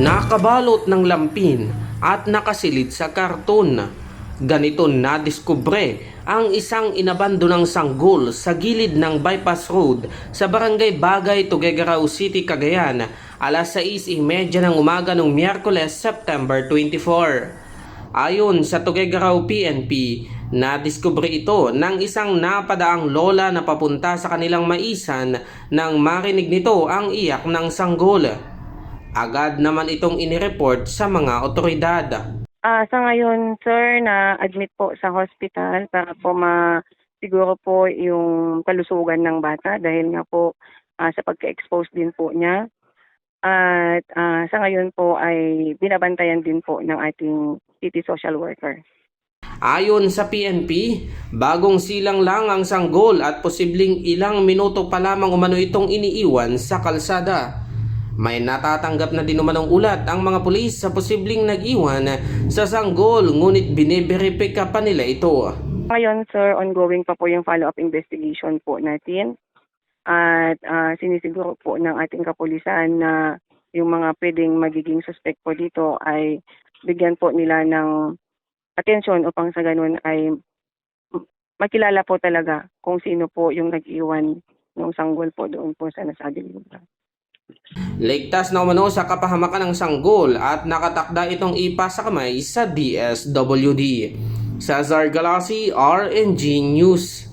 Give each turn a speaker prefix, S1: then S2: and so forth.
S1: nakabalot ng lampin at nakasilid sa karton. Ganito nadiskubre ang isang inabandonang sanggol sa gilid ng bypass road sa barangay Bagay, Tuguegarao City, Cagayan alas 6.30 ng umaga ng Miyerkules, September 24. Ayon sa Tuguegarao PNP, nadiskubre ito ng isang napadaang lola na papunta sa kanilang maisan nang marinig nito ang iyak ng sanggol. Agad naman itong inireport sa mga otoridad.
S2: Ah, sa ngayon, sir, na admit po sa hospital para po ma siguro po yung kalusugan ng bata dahil nga po ah, sa pagka-expose din po niya. At ah, sa ngayon po ay binabantayan din po ng ating city social worker.
S1: Ayon sa PNP, bagong silang lang ang sanggol at posibleng ilang minuto pa lamang umano itong iniiwan sa kalsada. May natatanggap na din umanong ulat ang mga pulis sa posibleng nag-iwan sa sanggol ngunit biniberipika pa nila ito.
S2: Ngayon, sir, ongoing pa po yung follow-up investigation po natin. At ah, sinisiguro po ng ating kapulisan na yung mga pwedeng magiging suspect po dito ay bigyan po nila ng atensyon upang sa ganun ay makilala po talaga kung sino po yung nag-iwan ng sanggol po doon po sa nasabing lugar.
S1: Ligtas na umano sa kapahamakan ng sanggol at nakatakda itong ipa sa kamay sa DSWD. Cesar Galassi, RNG News.